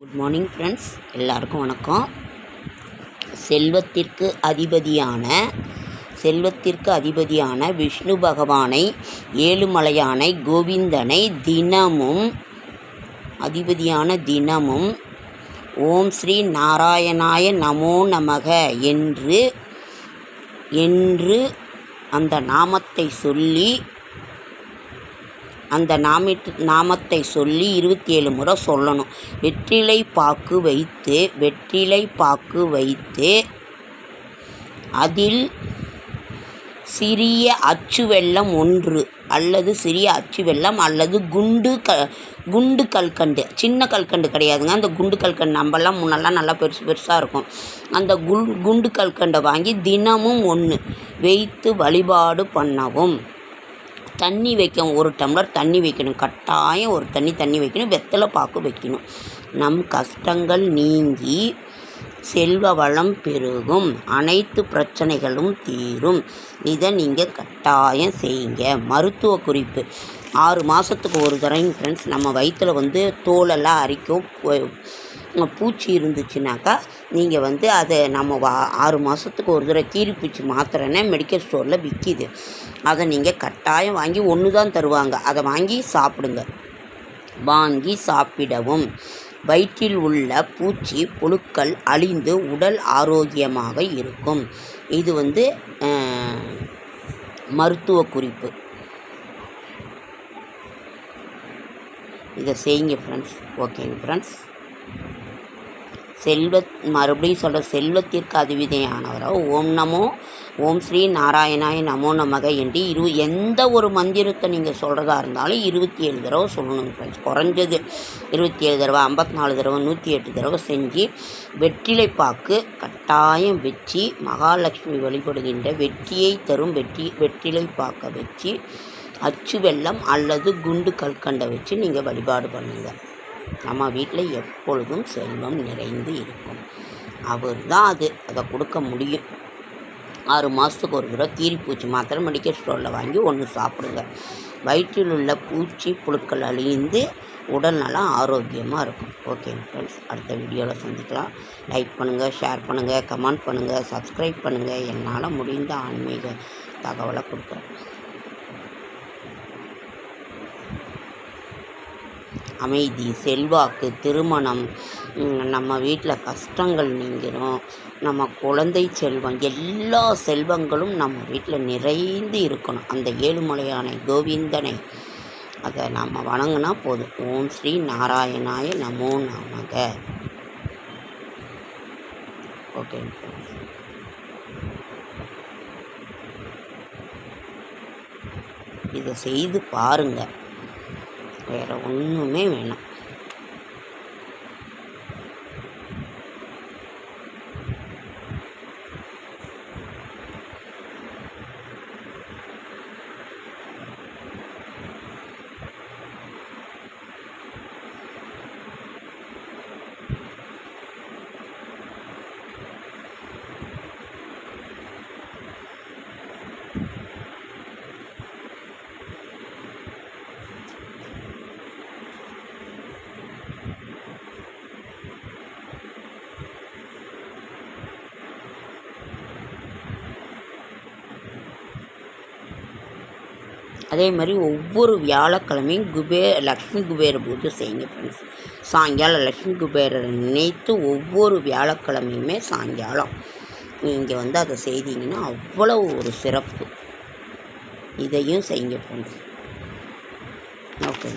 Good morning friends எல்லாருக்கும் வணக்கம். செல்வத்திற்கு அதிபதியான செல்வத்திற்கு அதிபதியான விஷ்ணு பகவானை ஏழுமலையானை கோவிந்தனை தினமும் அதிபதியான தினமும் ஓம் ஸ்ரீ நாராயணாய நமோ நமக என்று என்று அந்த நாமத்தை சொல்லி அந்த நாமிட் நாமத்தை சொல்லி இருபத்தி ஏழு முறை சொல்லணும். வெற்றிலை பாக்கு வைத்து வெற்றிலை பாக்கு வைத்து அதில் சிறிய அச்சு வெள்ளம் ஒன்று அல்லது சிறிய அச்சு வெள்ளம் அல்லது குண்டு க குண்டு கல்கண்டு சின்ன கல்கண்டு கிடையாதுங்க. அந்த குண்டு கல்கண்டு நம்மலாம் முன்னெல்லாம் நல்லா பெருசு பெருசாக இருக்கும். அந்த குண்டு கல்கண்டை வாங்கி தினமும் ஒன்று வைத்து வழிபாடு பண்ணவும். தண்ணி வைக்கணும். ஒரு டம்ளர் தண்ணி வைக்கணும். கட்டாயம் ஒரு தண்ணி தண்ணி வைக்கணும். வெத்தலை பாக்கு வைக்கணும். நம் கஷ்டங்கள் நீங்கி செல்வ வளம் பெருகும். அனைத்து பிரச்சனைகளும் தீரும். இதை நீங்கள் கட்டாயம் செய்யுங்க. மருத்துவ குறிப்பு. ஆறு மாதத்துக்கு ஒரு தடவை ஃப்ரெண்ட்ஸ் நம்ம வயிற்றில் வந்து தோலெல்லாம் அரிக்கும். பூச்சி இருந்துச்சுனாக்கா நீங்கள் வந்து அதை நம்ம வா ஆறு மாதத்துக்கு ஒரு தடவை கீரி பூச்சி மாத்திரைன்னு மெடிக்கல் ஸ்டோரில் விற்கிது அதை நீங்கள் கட்டாயம் வாங்கி ஒன்று தான் தருவாங்க. அதை வாங்கி சாப்பிடுங்க. வாங்கி சாப்பிடவும். வயிற்றில் உள்ள பூச்சி புழுக்கள் அழிந்து உடல் ஆரோக்கியமாக இருக்கும். இது வந்து மருத்துவ குறிப்பு. இதை செய்யுங்க ஃப்ரெண்ட்ஸ் ஓகேங்க ஃப்ரெண்ட்ஸ் செல்வ மறுபடியும் சொல்கிற செல்வத்திற்கு அதிவிதையானவரோ ஓம் நமோ ஓம் ஸ்ரீ நாராயணாய நமோ நமக என்று இரு எந்த ஒரு மந்திரத்தை நீங்கள் சொல்கிறதா இருந்தாலும் இருபத்தி ஏழு தடவை சொல்லணும் ஃப்ரெண்ட்ஸ் குறைஞ்சது இருபத்தி ஏழு தடவை ஐம்பத்தி நாலு தடவை நூற்றி எட்டு தடவை செஞ்சு வெற்றிலை பாக்கு கட்டாயம் வச்சு மகாலட்சுமி வழிபடுகின்ற வெற்றியை தரும் வெற்றி வெற்றிலை பாக்கை வச்சு அச்சு வெல்லம் அல்லது குண்டு கல்கண்டை வச்சு நீங்கள் வழிபாடு பண்ணுங்கள் நம்ம வீட்டில் எப்பொழுதும் செல்வம் நிறைந்து இருக்கும். அவர் தான் அது அதை கொடுக்க முடியும். ஆறு மாதத்துக்கு ஒரு தடவை கீரிப்பூச்சி மாத்திரை மெடிக்கல் ஸ்டோரில் வாங்கி ஒன்று சாப்பிடுங்க. வயிற்றில் உள்ள பூச்சி புழுக்கள் அழிந்து உடல் நலம் ஆரோக்கியமாக இருக்கும். ஓகே ஃப்ரெண்ட்ஸ் அடுத்த வீடியோவில் சந்திக்கலாம். லைக் பண்ணுங்கள் ஷேர் பண்ணுங்கள் கமெண்ட் பண்ணுங்கள் சப்ஸ்கிரைப் பண்ணுங்கள் என்னால் முடிந்த ஆன்மீக தகவலை கொடுக்குறேன். அமைதி செல்வாக்கு திருமணம். நம்ம வீட்டில் கஷ்டங்கள் நீங்கிடும் நம்ம குழந்தை செல்வம் எல்லா செல்வங்களும் நம்ம வீட்டில் நிறைந்து இருக்கணும். அந்த ஏழுமலையானை கோவிந்தனை அதை நம்ம வணங்கினா போதும். ஓம் ஸ்ரீ நாராயணாய நமோ நமக. ஓகே. இதை செய்து பாருங்கள் வேறு ஒன்றுமே வேணாம் அதே மாதிரி ஒவ்வொரு வியாழக்கிழமையும் குபேர் லக்ஷ்மி குபேர பூஜை செய்யுங்க ஃப்ரெண்ட்ஸ் சாயங்காலம் லக்ஷ்மி குபேரரை நினைத்து ஒவ்வொரு வியாழக்கிழமையுமே சாயங்காலம். நீங்கள் வந்து அதை செய்தீங்கன்னா அவ்வளோ ஒரு சிறப்பு. இதையும் செய்யுங்க ஃப்ரெண்ட்ஸ் ஓகே